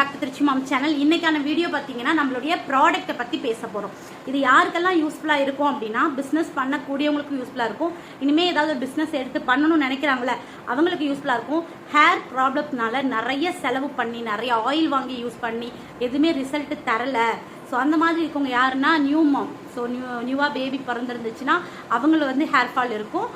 Back to Trichy mom channel இன்னைக்கான video பார்த்தீங்கன்னா நம்மளுடைய ப்ராடக்ட்டை பற்றி பேச போகிறோம் இது யாருக்கெல்லாம் யூஸ்ஃபுல்லாக இருக்கும் அப்படின்னா பிஸ்னஸ் பண்ணக்கூடியவங்களுக்கு யூஸ்ஃபுல்லாக இருக்கும். இனிமேல் ஏதாவது பிஸ்னஸ் எடுத்து பண்ணணும்னு நினைக்கிறாங்களே அவங்களுக்கு யூஸ்ஃபுல்லாக இருக்கும். ஹேர் ப்ராப்ளம்னால நிறைய செலவு பண்ணி நிறைய ஆயில் வாங்கி யூஸ் பண்ணி எதுவுமே ரிசல்ட் தரல. ஸோ அந்த மாதிரி இருக்கவங்க யாருன்னா நியூ மாம் ஸோ நியூ நியூவாக பேபி பிறந்திருந்துச்சுன்னா அவங்கள வந்து ஹேர் ஃபால் இருக்கும்.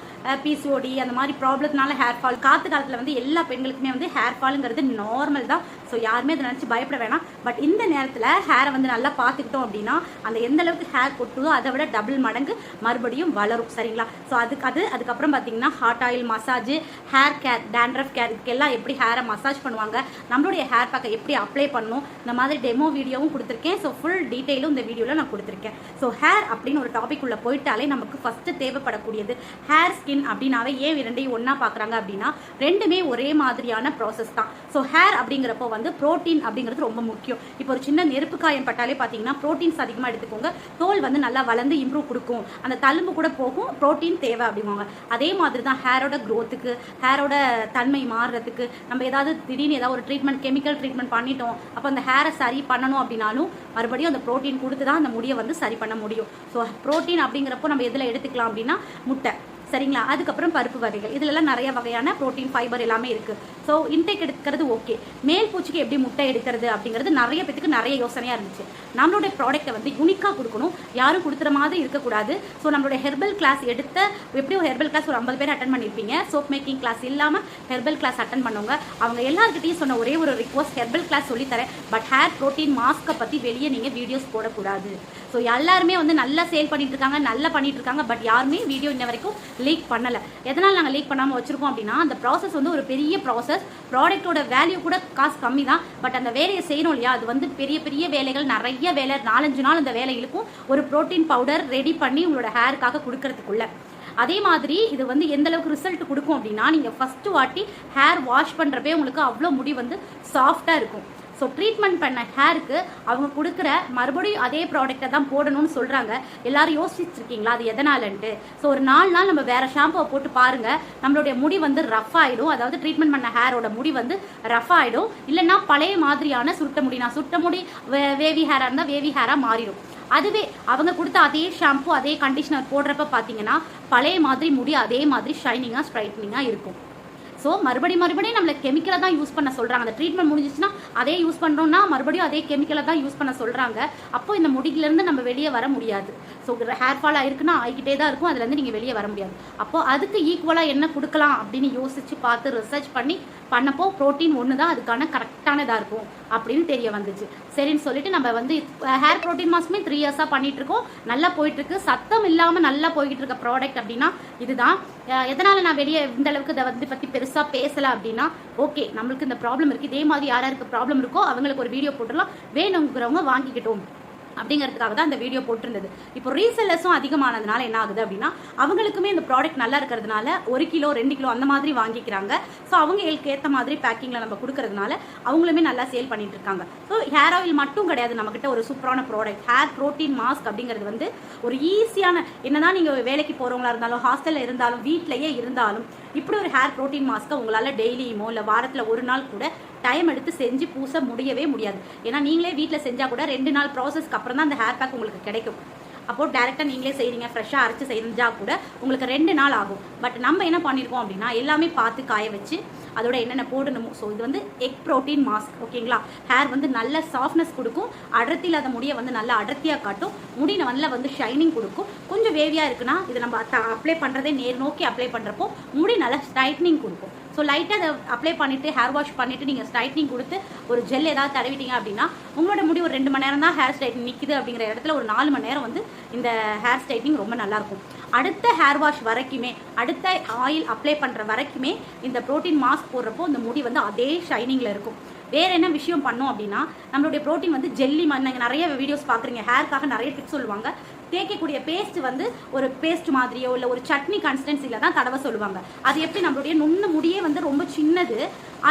பிசிஓடி அந்த மாதிரி ப்ராப்ளத்தினால ஹேர் ஃபால் காத்து காலத்தில் வந்து எல்லா பெண்களுக்குமே வந்து ஹேர் ஃபாலுங்கிறது நார்மல் தான். ஸோ யாருமே அதை நினச்சி பயப்பட வேணாம். பட் இந்த நேரத்தில் ஹேரை வந்து நல்லா பார்த்துக்கிட்டோம் அப்படின்னா அந்த எந்த அளவுக்கு ஹேர் கொட்டுதோ அதை விட டபுள் மடங்கு மறுபடியும் வளரும். சரிங்களா? ஸோ அதுக்கு அது அதுக்கப்புறம் பார்த்தீங்கன்னா hot oil massage hair care dandruff care இதுக்கெல்லாம் எப்படி ஹேரை மசாஜ் பண்ணுவாங்க நம்மளுடைய ஹேர் பேக்கை எப்படி அப்ளை பண்ணணும் இந்த மாதிரி டெமோ வீடியோவும் கொடுத்துருக்கேன். ஸோ ஃபுல் டீட்டெயிலும் இந்த வீடியோவில் நான் கொடுத்துருக்கேன். ஸோ ஹேர் அப்படின்னு ஒரு டாபிக் உள்ள போயிட்டாலே நமக்கு ஃபஸ்ட்டு தேவைப்படக்கூடியது ஹேர் ஸ்கின் அப்படின்னாவே ஏன் ரெண்டையும் ஒன்றா பார்க்குறாங்க அப்படின்னா ரெண்டுமே ஒரே மாதிரியான ப்ராசஸ் தான். ஸோ ஹேர் அப்படிங்கிறப்போ வந்து ப்ரோட்டீன் அப்படிங்கிறது ரொம்ப முக்கியம். இப்போ ஒரு சின்ன நெருப்பு காயம் பட்டாலே பார்த்தீங்கன்னா ப்ரோட்டீன்ஸ் அதிகமாக எடுத்துக்கோங்க. தோல் வந்து நல்லா வளர்ந்து இம்ப்ரூவ் கொடுக்கும். அந்த தழும்பு கூட போகும். ப்ரோட்டீன் தேவை அப்படிங்குவாங்க. அதே மாதிரி தான் ஹேரோட க்ரோத்துக்கு ஹேரோட தன்மை மாறுறதுக்கு நம்ம ஏதாவது திடீர்னு ஏதாவது ஒரு ட்ரீட்மெண்ட் கெமிக்கல் ட்ரீட்மெண்ட் பண்ணிட்டோம். அப்போ அந்த ஹேரை சரி பண்ணணும் அப்படின்னாலும் மறுபடியும் அந்த ப்ரோட்டீன் கொடுத்து தான் அந்த முடியை வந்து சரி பண்ண முடியும். ஸோ ப்ரோட்டீன் அப்படிங்கிறப்போ நம்ம எதில் எடுத்துக்கலாம் அப்படின்னா முட்டை. சரிங்களா? அதுக்கப்புறம் பருப்பு வகைகள். இதுலலாம் நிறைய வகையான ப்ரோட்டீன் ஃபைபர் எல்லாமே இருக்குது ஸோ இன்டேக் எடுக்கிறது ஓகே மேல் பூச்சிக்கு எப்படி முட்டை எடுக்கிறது அப்படிங்கிறது நிறைய பேத்துக்கு நிறைய யோசனையாக இருந்துச்சு. நம்மளுடைய ப்ராடக்ட்டை வந்து யூனிக்காக கொடுக்கணும். யாரும் கொடுக்குற மாதிரி இருக்கக்கூடாது. ஸோ நம்மளோட ஹெர்பல் கிளாஸ் எடுத்த எப்படியும் ஹெர்பல் கிளாஸ் ஒரு ஐம்பது பேர் அட்டன் பண்ணியிருப்பீங்க சோப் மேக்கிங் கிளாஸ் இல்லாமல் ஹெர்பல் கிளாஸ் அட்டன் பண்ணுவாங்க. அவங்க எல்லாருக்கிட்டையும் சொன்ன ஒரே ஒரு ரிக்வஸ்ட் ஹெர்பல் கிளாஸ் சொல்லித்தரேன். பட் ஹேர் ப்ரோட்டீன் மாஸ்க்கை பற்றி வெளியே நீங்கள் வீடியோஸ் போடக்கூடாது. ஸோ எல்லாருமே வந்து நல்லா சேல் பண்ணிட்டு இருக்காங்க நல்லா பண்ணிட்டு இருக்காங்க. பட் யாருமே வீடியோ இன்ன வரைக்கும் லீக் பண்ணலை. எதனால் நாங்கள் லீக் பண்ணாமல் வச்சுருக்கோம் அப்படின்னா அந்த ப்ராசஸ் வந்து ஒரு பெரிய ப்ராசஸ் ப்ராடக்ட்டோட வேல்யூ கூட காசு கம்மி தான் பட் அந்த வேலையை செய்யணும் இல்லையா? அது வந்து பெரிய பெரிய வேலைகள் நிறைய வேலை நாலஞ்சு நாள் அந்த வேலை இருக்கும் ஒரு ப்ரோட்டீன் பவுடர் ரெடி பண்ணி உங்களோட ஹேருக்காக கொடுக்கறதுக்குள்ள. அதே மாதிரி இது வந்து எந்த அளவுக்கு ரிசல்ட் கொடுக்கும் அப்படின்னா நீங்கள் ஃபஸ்ட்டு வாட்டி ஹேர் வாஷ் பண்ணுறப்பே உங்களுக்கு அவ்வளோ முடி வந்து சாஃப்டாக இருக்கும். ஸோ ட்ரீட்மெண்ட் பண்ண ஹேருக்கு அவங்க கொடுக்குற மறுபடியும் அதே ப்ராடக்ட்டை தான் போடணும்னு சொல்கிறாங்க எல்லாரும் யோசிச்சிருக்கீங்களா? அது எதனாலன்ட்டு? ஸோ ஒரு நாலு நாள் நம்ம வேற ஷாம்புவை போட்டு பாருங்க. நம்மளுடைய முடி வந்து ரஃப் ஆகிடும் அதாவது ட்ரீட்மெண்ட் பண்ண ஹேரோட முடி வந்து ரஃப் ஆகிடும் இல்லைன்னா பழைய மாதிரியான சுட்ட முடி. நான் சுட்ட முடி வேவி ஹேராக இருந்தால் வேவி ஹேராக மாறிடும். அதுவே அவங்க கொடுத்த அதே ஷாம்பு அதே கண்டிஷனர் போடுறப்ப பார்த்தீங்கன்னா பழைய மாதிரி முடி அதே மாதிரி ஷைனிங்காக ஸ்ட்ரைட்னிங்காக இருக்கும். ஸோ மறுபடியும் மறுபடியும் நம்மளை கெமிக்கலை தான் யூஸ் பண்ண சொல்கிறாங்க அந்த ட்ரீட்மெண்ட் முடிஞ்சிச்சுன்னா அதே யூஸ் பண்ணுறோம்னா மறுபடியும் அதே கெமிக்கலை தான் யூஸ் பண்ண சொல்கிறாங்க அப்போ இந்த முடியிலேருந்து நம்ம வெளியே வர முடியாது. ஸோ ஹேர் ஃபால் ஆயிருக்குன்னா ஆகிக்கிட்டே தான் இருக்கும். அதுலேருந்து நீங்கள் வெளியே வர முடியாது. அப்போ அதுக்கு ஈக்குவலாக என்ன கொடுக்கலாம் அப்படின்னு யோசிச்சு பார்த்து ரிசர்ச் பண்ணி பண்ணப்போ ப்ரோட்டீன் ஒன்று தான் அதுக்கான கரெக்டானதாக இருக்கும் அப்படின்னு தெரிய வந்துச்சு. சரின்னு சொல்லிட்டு நம்ம வந்து ஹேர் ப்ரோட்டீன் மாஸ்க்குமே த்ரீ இயர்ஸாக பண்ணிட்டு இருக்கோம் நல்லா போயிட்டு இருக்கு சத்தம் இல்லாமல் நல்லா போய்கிட்டு இருக்க ப்ராடக்ட் அப்படின்னா இதுதான். எதனால் நான் வெளியே இந்த அளவுக்கு இதை வந்து பற்றி பெருசாக பேசலை அப்படின்னா ஓகே நம்மளுக்கு இந்த ப்ராப்ளம் இருக்குது இதே மாதிரி யார் யாருக்கு ப்ராப்ளம் இருக்கோ அவங்களுக்கு ஒரு வீடியோ போட்டுடலாம். வேணுங்கிறவங்க வாங்கிக்கிட்டோம். அப்படிங்கிறதுக்காக தான் இந்த வீடியோ போட்டிருந்தது. இப்போ ரீசெல்லர்ஸும் அதிகமானதுனால என்ன ஆகுது அப்படின்னா அவங்களுக்குமே இந்த ப்ராடக்ட் நல்லா இருக்கிறதுனால ஒரு கிலோ ரெண்டு கிலோ அந்த மாதிரி வாங்கிக்கிறாங்க. ஸோ அவங்களுக்கு ஏற்ற மாதிரி பேக்கிங்கில் நம்ம கொடுக்கறதுனால அவங்களுமே நல்லா சேல் பண்ணிட்டு இருக்காங்க. ஸோ ஹேர் ஆயில் மட்டும் கிடையாது நம்மக்கிட்ட ஒரு சூப்பரான ப்ராடக்ட் ஹேர் ப்ரோட்டீன் மாஸ்க் அப்படிங்கிறது வந்து ஒரு ஈஸியான என்னதான் நீங்கள் வேலைக்கு போகிறவங்களா இருந்தாலும் ஹாஸ்டலில் இருந்தாலும் வீட்டிலேயே இருந்தாலும் இப்படி ஒரு ஹேர் ப்ரோட்டீன் மாஸ்க்கை உங்களால் டெய்லியுமோ இல்லை வாரத்தில் ஒரு நாள் கூட டைம் எடுத்து செஞ்சு பூச முடியவே முடியாது. ஏன்னா நீங்களே வீட்டில் செஞ்சால் கூட ரெண்டு நாள் ப்ராசஸ்க்கு அப்புறம் தான் அந்த ஹேர் பேக் உங்களுக்கு கிடைக்கும். அப்போது டேரெக்டாக நீங்களே செய்கிறீங்க ஃப்ரெஷ்ஷாக அரைச்சி செஞ்சால் கூட உங்களுக்கு ரெண்டு நாள் ஆகும். பட் நம்ம என்ன பண்ணியிருக்கோம் அப்படின்னா எல்லாமே பார்த்து காய வச்சு அதோட என்னென்ன போடணுமோ ஸோ இது வந்து எக் ப்ரோட்டீன் மாஸ்க் ஓகேங்களா? ஹேர் வந்து நல்ல சாஃப்ட்னஸ் கொடுக்கும். அடர்த்தி இல்லாத முடியை வந்து நல்லா அடர்த்தியாக காட்டும். முடி நல்லா வந்து ஷைனிங் கொடுக்கும். கொஞ்சம் வேவியாக இருக்குன்னா இதை நம்ம அப்ளை பண்ணுறதே நேர் நோக்கி அப்ளை பண்ணுறப்போ முடி நல்லா ஸ்ட்ரைட்னிங் கொடுக்கும். ஸோ லைட்டாக அதை அப்ளை பண்ணிவிட்டு ஹேர் வாஷ் பண்ணிவிட்டு நீங்கள் ஸ்ட்ரைட்னிங் கொடுத்து ஒரு ஜெல் ஏதாவது தடவிட்டீங்க அப்படின்னா உங்களோட முடி ஒரு ரெண்டு மணி நேரம் தான் ஹேர் ஸ்ட்ரைட்னிங் நிற்கிது அப்படிங்கிற இடத்துல ஒரு நாலு மணி நேரம் வந்து இந்த ஹேர் ஸ்ட்ரைட்னிங் ரொம்ப நல்லாயிருக்கும் அடுத்த ஹேர் வாஷ் வரைக்குமே அடுத்த ஆயில் அப்ளை பண்ணுற வரைக்குமே இந்த ப்ரோட்டீன் மாஸ்க் போடுறப்போ இந்த முடி வந்து அதே ஷைனிங்கில் இருக்கும். வேறு என்ன விஷயம் பண்ணோம் அப்படின்னா நம்மளுடைய ப்ரோட்டீன் வந்து ஜெல்லி மாதிரி நீங்கள் நிறைய வீடியோஸ் பார்க்குறீங்க ஹேர்க்காக நிறைய டிப்ஸ் சொல்லுவாங்க. தேய்க்கக்கூடிய பேஸ்ட் வந்து ஒரு பேஸ்ட் மாதிரியோ இல்லை ஒரு சட்னி கன்சிஸ்டன்சியில் தான் தடவை சொல்லுவாங்க. அது எப்படி நம்மளுடைய நுண்ணு முடியே வந்து ரொம்ப சின்னது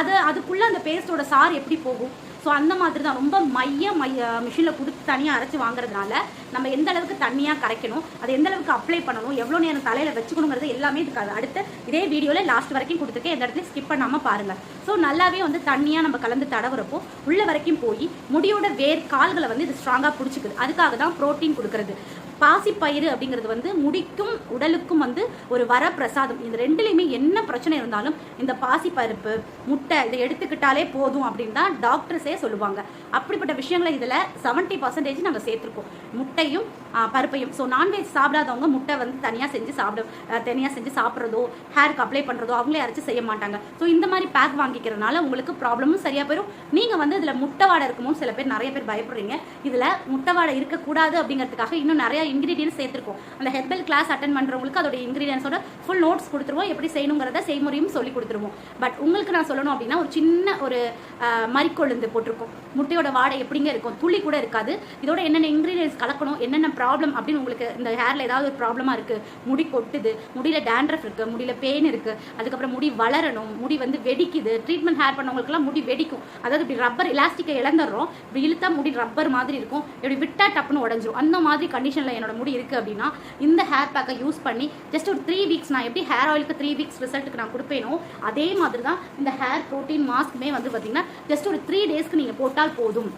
அது அதுக்குள்ளே அந்த பேஸ்ட்டோட சார் எப்படி போகும்? ஸோ அந்த மாதிரி தான் ரொம்ப மைய மைய மிஷினில் கொடுத்து தனியாக அரைச்சி வாங்குறதுனால நம்ம எந்த அளவுக்கு தண்ணியாக கரைக்கணும் அது எந்த அளவுக்கு அப்ளை பண்ணணும் எவ்வளோ நேரம் தலையில் வச்சுக்கணுங்கிறது எல்லாமே இருக்காது அடுத்த இதே வீடியோவில் லாஸ்ட் வரைக்கும் கொடுத்துருக்கேன். எந்த இடத்துல ஸ்கிப் பண்ணாமல் பாருங்கள் ஸோ நல்லாவே வந்து தண்ணியாக நம்ம கலந்து தடவுறப்போ உள்ள வரைக்கும் போய் முடியோட வேர் கால்களை வந்து இது ஸ்ட்ராங்காக பிடிச்சிக்குது. அதுக்காக தான் ப்ரோட்டீன் கொடுக்குறது. பாசிப்பயிறு அப்படிங்கிறது வந்து முடிக்கும் உடலுக்கும் வந்து ஒரு வரப்பிரசாதம். இந்த ரெண்டுலேயுமே என்ன பிரச்சனை இருந்தாலும் இந்த பாசிப்பருப்பு முட்டை இதை எடுத்துக்கிட்டாலே போதும் அப்படின்னு தான் டாக்டர்ஸே சொல்லுவாங்க. அப்படிப்பட்ட விஷயங்களை இதில் செவன்ட்டி பர்சன்டேஜ் நாங்கள் சேர்த்துருக்கோம். முட்டையும் பருப்பையும். ஸோ நான்வெஜ் சாப்பிடாதவங்க முட்டை வந்து தனியாக செஞ்சு சாப்பிட தனியாக செஞ்சு சாப்பிட்றதோ ஹேருக்கு அப்ளை பண்ணுறதோ அவங்களே அரைச்சி செய்ய மாட்டாங்க. ஸோ இந்த மாதிரி பேக் வாங்கிக்கிறதுனால உங்களுக்கு ப்ராப்ளமும் சரியாக போயிடும் நீங்கள் வந்து இதில் முட்டை வாடை இருக்குமோ சில பேர் நிறைய பேர் பயப்படுறீங்க. இதில் முட்டை வாடை இருக்கக்கூடாது அப்படிங்கிறதுக்காக இன்னும் நிறைய இன்க்ரீடியன்ஸ் சேர்த்துருக்கோம். அந்த ஹெர்பல் கிளாஸ் அட்டன் பண்ணுறவங்களுக்கு அதோட இன்க்ரீடியன்ஸோட ஃபுல் நோட்ஸ் கொடுத்துருவோம். எப்படி செய்யணுங்கிறத செய்முறையும் சொல்லி கொடுத்துருவோம். பட் உங்களுக்கு நான் சொல்லணும் அப்படின்னா ஒரு சின்ன ஒரு மறிக்கொழுந்து போட்டிருக்கோம். முட்டையோட வாடை எப்படிங்க இருக்கும்? துளி கூட இருக்காது. இதோட என்னென்ன இன்க்ரீடியன்ஸ் கலக்கணும்? என்னென்ன ப்ராப்ளம் அப்படின்னு உங்களுக்கு இந்த ஹேரில் ஏதாவது ஒரு ப்ராப்ளமாக இருக்குது முடி கொட்டுது. முடியில் டேண்ட்ரஃப் இருக்குது முடியில் பெயின் இருக்குது அதுக்கப்புறம் முடி வளரணும். முடி வந்து வெடிக்குது. ட்ரீட்மெண்ட் ஹேர் பண்ணவங்களுக்குலாம் முடி வெடிக்கும். அதாவது இப்படி ரப்பர் இலாஸ்டிக்கை இழந்துடுறோம். இப்படி இழுத்தா முடி ரப்பர் மாதிரி இருக்கும். இப்படி விட்டா டப்புன்னு உடஞ்சிரும். அந்த மாதிரி கண்டிஷனில் என்னோட முடி இருக்குது அப்படின்னா இந்த ஹேர் பேக்கை யூஸ் பண்ணி ஜஸ்ட் ஒரு த்ரீ வீக்ஸ் நான் எப்படி ஹேர் ஆயிலுக்கு த்ரீ வீக்ஸ் ரிசல்ட்டுக்கு நான் கொடுப்பேனோ அதே மாதிரி தான் இந்த ஹேர் ப்ரோட்டீன் மாஸ்க்குமே வந்து பார்த்தீங்கன்னா ஜஸ்ட் ஒரு த்ரீ டேஸ்க்கு நீங்கள் போட்டால் போதும்.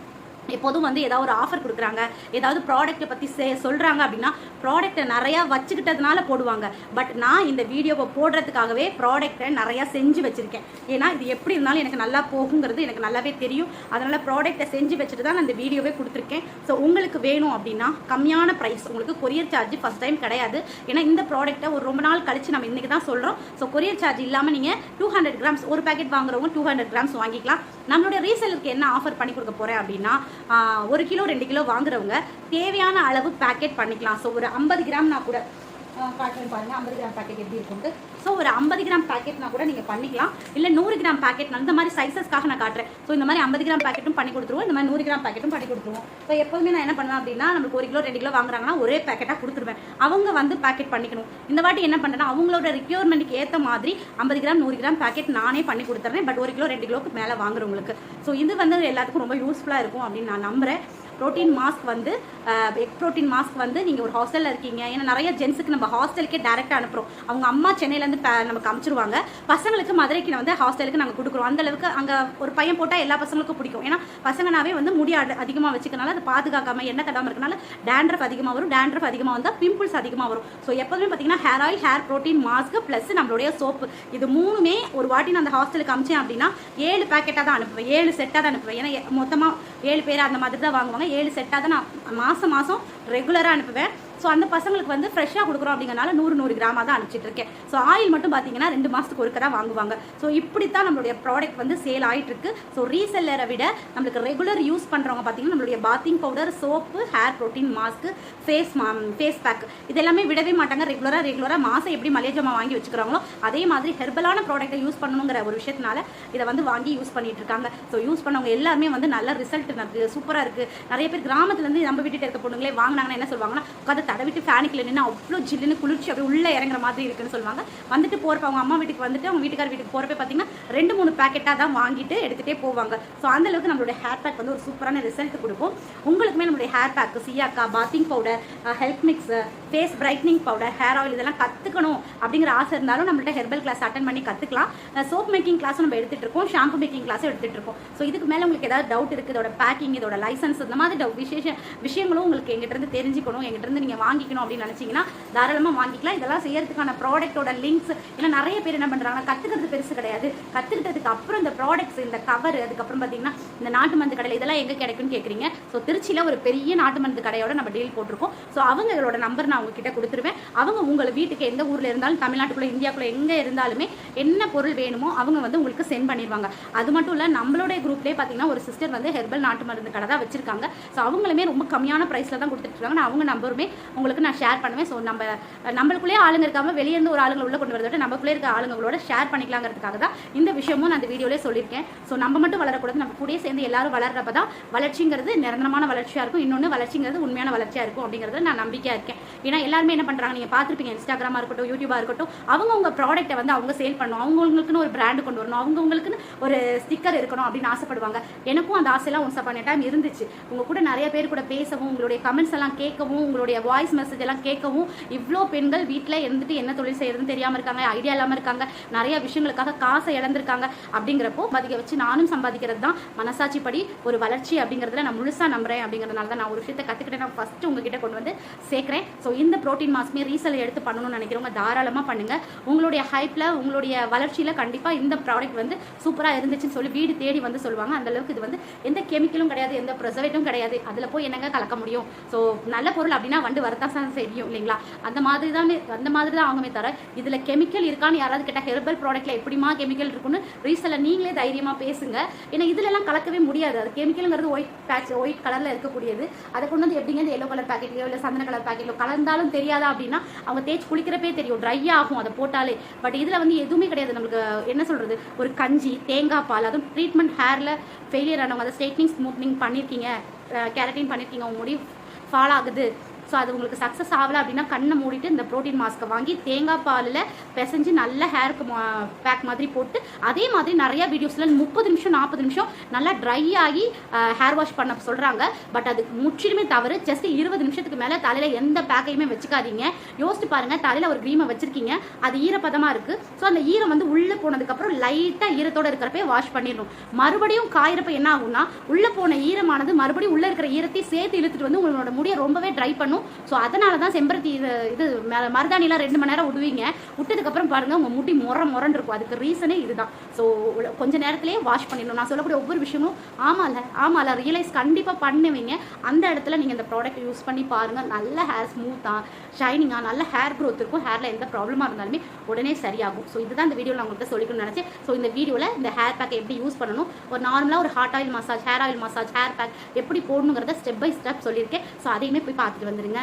எப்போதும் வந்து ஏதாவது ஒரு ஆஃபர் கொடுக்குறாங்க ஏதாவது ப்ராடக்ட்டை பற்றி சே சொல்கிறாங்க அப்படின்னா ப்ராடக்ட்டை நிறையா வச்சுக்கிட்டதுனால போடுவாங்க. பட் நான் இந்த வீடியோவை போடுறதுக்காகவே ப்ராடக்ட்டை நிறையா செஞ்சு வச்சுருக்கேன். ஏன்னா இது எப்படி இருந்தாலும் எனக்கு நல்லா போகுங்கிறது எனக்கு நல்லாவே தெரியும். அதனால் ப்ராடக்ட்டை செஞ்சு வச்சுட்டு தான் நான் இந்த வீடியோவே கொடுத்துருக்கேன். ஸோ உங்களுக்கு வேணும் அப்படின்னா கம்மியான ப்ரைஸ் உங்களுக்கு கொரியர் சார்ஜ் ஃபஸ்ட் டைம் கிடையாது. ஏன்னா இந்த ப்ராடக்ட்டை ஒரு ரொம்ப நாள் கழித்து நம்ம இன்றைக்கி தான் சொல்கிறோம் ஸோ கொரியர் சார்ஜ் இல்லாமல் நீங்கள் டூ ஹண்ட்ரட் கிராம்ஸ் ஒரு பேக்கெட் வாங்குறவங்க டூ ஹண்ட்ரட் கிராம்ஸ் வாங்கிக்கலாம். நம்மளுடைய ரீசெலருக்கு என்ன ஆஃபர் பண்ணி கொடுக்க போகிறேன் அப்படின்னா ஒரு கிலோ ரெண்டு கிலோ வாங்குறவங்க தேவையான அளவு பேக்கெட் பண்ணிக்கலாம். ஸோ ஒரு ஐம்பது கிராம்னா கூட காட்டுறேன் பாருங்கள் ஐம்பது கிராம் பேக்கெட் எப்படி இருக்குன்ட்டு. ஸோ ஒரு ஐம்பது கிராம் பேக்கெட்னா கூட நீங்கள் பண்ணிக்கலாம். இல்லை நூறு கிராம் பேக்கெட் அந்த மாதிரி சைஸஸ்க்காக நான் காட்டுறேன். ஸோ இந்த மாதிரி ஐம்பது கிராம் பேக்கெட்டும் பண்ணி கொடுத்துருவோம். இந்த மாதிரி நூறு கிராம் பேக்கெட்டும் பண்ணி கொடுத்துருவோம். ஸோ எப்போதுமே நான் என்ன பண்ணுவேன் அப்படின்னா நம்மளுக்கு ஒரு கிலோ ரெண்டு கிலோ வாங்குறாங்கன்னா ஒரே பேக்கெட்டாக கொடுத்துருவேன். அவங்க வந்து பேக்கெட் பண்ணிக்கணும். இந்த வாட்டி என்ன பண்ணுறேன்னா அவங்களோட ரிக்யூர்மெண்ட்டுக்கு ஏற்ற மாதிரி ஐம்பது கிராம் நூறு கிராம் பேக்கெட் நானே பண்ணி கொடுத்துட்றேன் பட் ஒரு கிலோ ரெண்டு கிலோக்கு மேலே வாங்குறவங்களுக்கு. ஸோ இது வந்து எல்லாத்துக்கும் ரொம்ப யூஸ்ஃபுல்லாக இருக்கும் அப்படின்னு நான் நம்புகிறேன் ப்ரோட்டீன் மாஸ்க் வந்து எக் ப்ரோட்டீன் மாஸ்க் வந்து நீங்கள் ஒரு ஹாஸ்டலில் இருக்கீங்க. ஏன்னா நிறைய ஜென்ஸுக்கு நம்ம ஹாஸ்டலுக்கே டேரெக்டாக அனுப்புகிறோம் அவங்க அம்மா சென்னையிலேருந்து நமக்கு அனுப்பிச்சிருவாங்க பசங்களுக்கு மதுரைக்கு வந்து ஹாஸ்டலுக்கு நாங்கள் கொடுக்குறோம். அந்த அளவுக்கு அங்கே ஒரு பையன் போட்டால் எல்லா பசங்களுக்கும் பிடிக்கும். ஏன்னா பசங்கனாவே வந்து முடி அதிகமாக வச்சுக்கனால அதை பாதுகாக்காம எண்ணெய் தடாமல் இருக்கனால டேண்ட்ரஃப் அதிகமாக வரும். டேண்ட்ரஃப் அதிகமாக வந்தால் பிம்பிள்ஸ் அதிகமாக வரும். ஸோ எப்போதுமே பார்த்தீங்கன்னா hair oil hair protein mask plus நம்மளுடைய சோப்பு இது மூணுமே ஒரு வாட்டி நான் அந்த ஹாஸ்டலுக்கு அமிச்சேன் அப்படின்னா ஏழு பேக்கெட்டாக தான் அனுப்புவேன். ஏழு செட்டாக தான் அனுப்புவேன். ஏன்னா மொத்தமாக ஏழு பேர் அந்த மாதிரி தான் வாங்குவாங்க. ஏழு செட்டாக தான் நான் மாதம் மாதம் ரெகுலராக அனுப்புவேன். ஸோ அந்த பசங்களுக்கு வந்து ஃப்ரெஷ்ஷாக கொடுக்குறோம் அப்படிங்கிறனால நூறு நூறு கிராமாக தான் அனுப்பிச்சிட்டு இருக்கேன். ஸோ ஆயில் மட்டும் பார்த்தீங்கன்னா ரெண்டு மாதத்துக்கு ஒருக்க தான் வாங்குவாங்க. ஸோ இப்படி தான் நம்மளுடைய ப்ராடக்ட் வந்து சேல் ஆயிட்டு இருக்கு. ஸோ ரீசெல்லரை விட நம்மளுக்கு ரெகுலர் யூஸ் பண்ணுறவங்க பார்த்தீங்கன்னா நம்மளுடைய bathing powder soap hair protein mask face மா ஃபேஸ் பேக் இதெல்லாமே விடவே மாட்டாங்க. ரெகுலராக ரெகுலராக மாதம் எப்படி மலேஜமா வாங்கி வச்சுக்கிறாங்களோ அதே மாதிரி ஹெர்பலான ப்ராடக்ட்டை யூஸ் பண்ணணுங்கிற ஒரு விஷயத்தினால இதை வந்து வாங்கி யூஸ் பண்ணிட்டு இருக்காங்க. ஸோ யூஸ் பண்ணவங்க எல்லாருமே வந்து நல்ல ரிசல்ட் இருக்குது சூப்பராக இருக்குது நிறைய பேர் கிராமத்துலேருந்து நம்ம விட்டுட்டு இருக்க பொண்ணுங்களே வாங்கினாங்கன்னா என்ன சொல்லுவாங்கன்னா தடவிட்டு ஃபேனுக்குள்ள நின்று அவ்வளோ ஜில்லுன்னு குளிர்ச்சி அப்படியே உள்ளே இறங்குற மாதிரி இருக்குன்னு சொல்லுவாங்க. வந்துட்டு போகிறப்ப அவங்க அம்மா வீட்டுக்கு வந்துட்டு அவங்க வீட்டுக்கார வீட்டுக்கு போகிறப்ப பார்த்தீங்கன்னா ரெண்டு மூணு பேக்கெட்டாக தான் வாங்கிட்டு எடுத்துகிட்டே போவாங்க. ஸோ அந்தளவுக்கு நம்மளுடைய ஹேர் பேக் வந்து ஒரு சூப்பரான ரிசல்ட் கொடுக்கும். உங்களுக்குமே நம்மளுடைய hair pack சியாக்கா bathing powder health mix face brightening powder hair oil இதெல்லாம் கற்றுக்கணும் அப்படிங்கிற ஆசை இருந்தாலும் நம்மள்ட்ட ஹெர்பல் கிளாஸ் அட்டன் பண்ணி கற்றுக்கலாம் சோப் மேக்கிங் கிளாஸும் நம்ம எடுத்துகிட்டு இருக்கோம். ஷாம்பு மேக்கிங் கிளாஸும் எடுத்துகிட்டு இருக்கோம். ஸோ இதுக்கு மேலே உங்களுக்கு ஏதாவது டவுட் இருக்குது இதோட பேக்கிங் இதோட லைசன்ஸ் இந்த மாதிரி doubt, விசேஷ விஷயங்களும் உங்களுக்கு எங்கிட்ட இருந்து தெரிஞ்சுக்கணும் எங்கிட்ட இருந்து நீங்கள் வாங்கிக்கணும் அப்படின்னு நினச்சிங்கன்னா தாராளமாக வாங்கிக்கலாம். இதெல்லாம் செய்யறதுக்கான ப்ராடக்ட்டோட லிங்க்ஸ் ஏன்னா நிறைய பேர் என்ன பண்ணுறாங்கன்னா கற்றுக்கிறது பெருசு கிடையாது. கற்றுக்கிட்டதுக்கு அப்புறம் இந்த ப்ராடக்ட்ஸ் இந்த கவர் அதுக்கப்புறம் பார்த்தீங்கன்னா இந்த நாட்டு மருந்து கடையில் இதெல்லாம் எங்கே கிடைக்கும்னு கேட்குறீங்க ஸோ திருச்சியில் ஒரு பெரிய நாட்டு மருந்து கடையோட நம்ம டீல் போட்டிருக்கோம். ஸோ அவங்களோட நம்பர் நான் உங்ககிட்ட கொடுத்துருவேன். அவங்க உங்களை வீட்டுக்கு எந்த ஊரில் இருந்தாலும் தமிழ்நாட்டுக்குள்ளே இந்தியாக்குள்ளே எங்கே இருந்தாலுமே என்ன பொருள் வேணுமோ அவங்க வந்து உங்களுக்கு சென்ட் பண்ணிடுவாங்க அது மட்டும் இல்லை நம்மளுடைய குரூப்லேயே பார்த்தீங்கன்னா ஒரு சிஸ்டர் வந்து ஹெர்பல் நாட்டு மருந்து கடை தான் வச்சிருக்காங்க. ஸோ அவங்களுமே ரொம்ப கம்மியான ப்ரைஸில் தான் கொடுத்துட்டு இருக்காங்க. நான் அவங்க நம்பருமே உங்களுக்கு நான் ஷேர் பண்ணுவேன். ஸோ நம்ம நம்மளுக்குள்ளே ஆளுங்க இருக்காம வெளியே இருந்து ஒரு ஆளுங்க உள்ள கொண்டு வரதோட விட நம்மளுக்குள்ளே இருக்க ஆளுங்களோட ஷேர் பண்ணிக்கலாங்கிறதுக்காக தான் இந்த விஷயமும் நான் அந்த வீடியோலே சொல்லியிருக்கேன். ஸோ நம்ம மட்டும் வளரக்கூடாது. நம்ம கூடயே சேர்ந்து எல்லாரும் வளர்றப்ப தான் வளர்ச்சிங்கிறது நிரந்தரமான வளர்ச்சியாக இருக்கும். இன்னொன்று வளர்ச்சிங்கிறது உண்மையான வளர்ச்சியாக இருக்கும் அப்படிங்கிறது நான் நம்பிக்கையாக இருக்கேன். ஏன்னா எல்லாருமே என்ன பண்ணுறாங்க நீங்கள் பார்த்துருப்பீங்க இன்ஸ்டாகிராமாக இருக்கட்டும் யூடியூபாக இருக்கட்டும். அவங்க உங்க ப்ராடக்ட்டை வந்து அவங்க சேல் பண்ணணும். அவங்களுக்குன்னு ஒரு பிராண்டு கொண்டு வரணும். அவங்கவுங்களுக்குன்னு ஒரு ஸ்டிக்கர் இருக்கணும் அப்படின்னு ஆசைப்படுவாங்க. எனக்கும் அந்த ஆசையெல்லாம் ஒன்ஸ் பண்ண டைம் இருந்துச்சு. உங்க கூட நிறைய பேர் கூட பேசவும் உங்களுடைய கமெண்ட்ஸ் எல்லாம் கேட்கவும் உங்களுடைய வாய்ஸ் மெசேஜ் எல்லாம் கேட்கவும் இவ்வளோ பெண்கள் வீட்டில் இருந்துட்டு என்ன தொழில் செய்யறதுன்னு தெரியாமல் இருக்காங்க ஐடியா இல்லாமல் இருக்காங்க நிறைய விஷயங்களுக்காக காசை இழந்திருக்காங்க அப்படிங்கிறப்போ மதிக்க வச்சு நானும் சம்பாதிக்கிறது தான் மனசாட்சி படி ஒரு வளர்ச்சி அப்படிங்கிறதுல நான் முழுசாக நம்புறேன் அப்படிங்கிறதுனால தான் நான் ஒரு விஷயத்தை கற்றுக்கிட்டேன் நான் ஃபஸ்ட்டு உங்ககிட்ட கொண்டு வந்து சேர்க்குறேன். ஸோ இந்த ப்ரோட்டீன் மாஸ்மே ரீசெல் எடுத்து பண்ணணும்னு நினைக்கிறவங்க தாராளமாக பண்ணுங்க. உங்களுடைய ஹைப்பில் உங்களுடைய வளர்ச்சியில் கண்டிப்பாக இந்த ப்ராடக்ட் வந்து சூப்பராக இருந்துச்சுன்னு சொல்லி வீடு தேடி வந்து சொல்லுவாங்க. அந்த அளவுக்கு இது வந்து எந்த கெமிக்கலும் கிடையாது எந்த ப்ரிசர்வேட்டும் கிடையாது. அதில் போய் என்னங்க கலக்க முடியும்? ஸோ நல்ல பொருள் அப்படின்னா வந்து வரத்தான் செய்யும் இல்லைங்களா? அந்த மாதிரி தான் அந்த மாதிரி தான் ஆகுமே தர இதில் கெமிக்கல் இருக்கான்னு யாராவது கேட்டால் ஹெர்பல் ப்ராடக்ட்டில் எப்படிமா கெமிக்கல் இருக்குன்னு ரீசெல்ல நீங்களே தைரியமாக பேசுங்க. ஏன்னா இதுலலாம் கலக்கவே முடியாது. அது கெமிக்கலுங்கிறது ஒயிட் பேட்ச் ஒயிட் கலரில் இருக்கக்கூடியது. அதை கொண்டு வந்து எப்படிங்க இந்த எல்லோ கலர் பேக்கெட்லையோ இல்லை சந்தன கலர் பேக்கெட்லையோ கலந்தாலும் தெரியாதா அப்படின்னா அவங்க தேய்ச்சி குளிக்கிறப்பே தெரியும். ட்ரை ஆகும் அதை போட்டாலே. பட் இதில் வந்து எதுவுமே கிடையாது. நம்மளுக்கு என்ன சொல்கிறது ஒரு கஞ்சி தேங்காய் பால் அதுவும் ட்ரீட்மெண்ட் ஹேரில் ஃபெயிலியர் ஆனவங்க அதை ஸ்ட்ரைட்னிங் ஸ்மூத்னிங் பண்ணியிருக்கீங்க கேரட்டின் பண்ணியிருக்கீங்க உங்க முடி ஃபால் ஆகுது. ஸோ அது உங்களுக்கு சக்ஸஸ் ஆகலை அப்படின்னா கண்ணை மூடிட்டு இந்த ப்ரோட்டீன் மாஸ்க்கை வாங்கி தேங்காய் பாலில் பிசைஞ்சு நல்ல ஹேருக்கு பேக் மாதிரி போட்டு அதே மாதிரி நிறைய வீடியோஸில் முப்பது நிமிஷம் நாற்பது நிமிஷம் நல்லா ட்ரை ஆகி ஹேர் வாஷ் பண்ண சொல்கிறாங்க பட் அது முற்றிலுமே தவறு. ஜஸ்ட் இருபது நிமிஷத்துக்கு மேலே தலையில் எந்த பேக்கையுமே வச்சுக்காதீங்க. யோசிச்சு பாருங்கள் தலையில் ஒரு க்ரீமை வச்சுருக்கீங்க. அது ஈரப்பதமாக இருக்குது ஸோ அந்த ஈரம் வந்து உள்ளே போனதுக்கப்புறம் லைட்டாக ஈரத்தோடு இருக்கிறப்பே வாஷ் பண்ணிடணும். மறுபடியும் காயிறப்ப என்ன ஆகும்னா உள்ளே போன ஈரமானது மறுபடியும் உள்ளே இருக்கிற ஈரத்தை சேர்த்து இழுத்துட்டு வந்து உங்களோட முடியை ரொம்பவே ட்ரை பண்ணும். ஸோ அதனால தான் செம்பருத்தி இது இது மருதாணிலாம் ரெண்டு மணி நேரம் விடுவீங்க விட்டதுக்கப்புறம் பாருங்கள் உங்கள் முட்டி முற முரண்டு இருக்கும். அதுக்கு ரீசனே இதுதான். ஸோ கொஞ்ச நேரத்திலே வாஷ் பண்ணிடணும். நான் சொல்லக்கூடிய ஒவ்வொரு விஷயமும் ஆமால ஆமாம்ல ரியலைஸ் கண்டிப்பாக பண்ணுவீங்க. அந்த இடத்துல நீங்கள் இந்த ப்ராடக்ட் யூஸ் பண்ணி பாருங்கள் நல்ல ஹேர் ஸ்மூத்தாக ஷைனிங்காக நல்ல ஹேர் க்ரோத் இருக்கும். ஹேரில் எந்த ப்ராப்ளமாக இருந்தாலுமே உடனே சரியாகும். ஸோ இதுதான் இந்த வீடியோவில் நான் உங்கள்கிட்ட சொல்லிக்கணும்னு நினச்சேன். ஸோ இந்த வீடியோவில் இந்த ஹேர் பேக்கை எப்படி யூஸ் பண்ணணும்? ஒரு நார்மலாக ஒரு hot oil massage hair oil massage hair pack எப்படி போடணுங்கிறத ஸ்டெப் பை ஸ்டெப் சொல்லியிருக்கேன். ஸோ அதையுமே போய் பார்த்துட்டு வந்துருங்க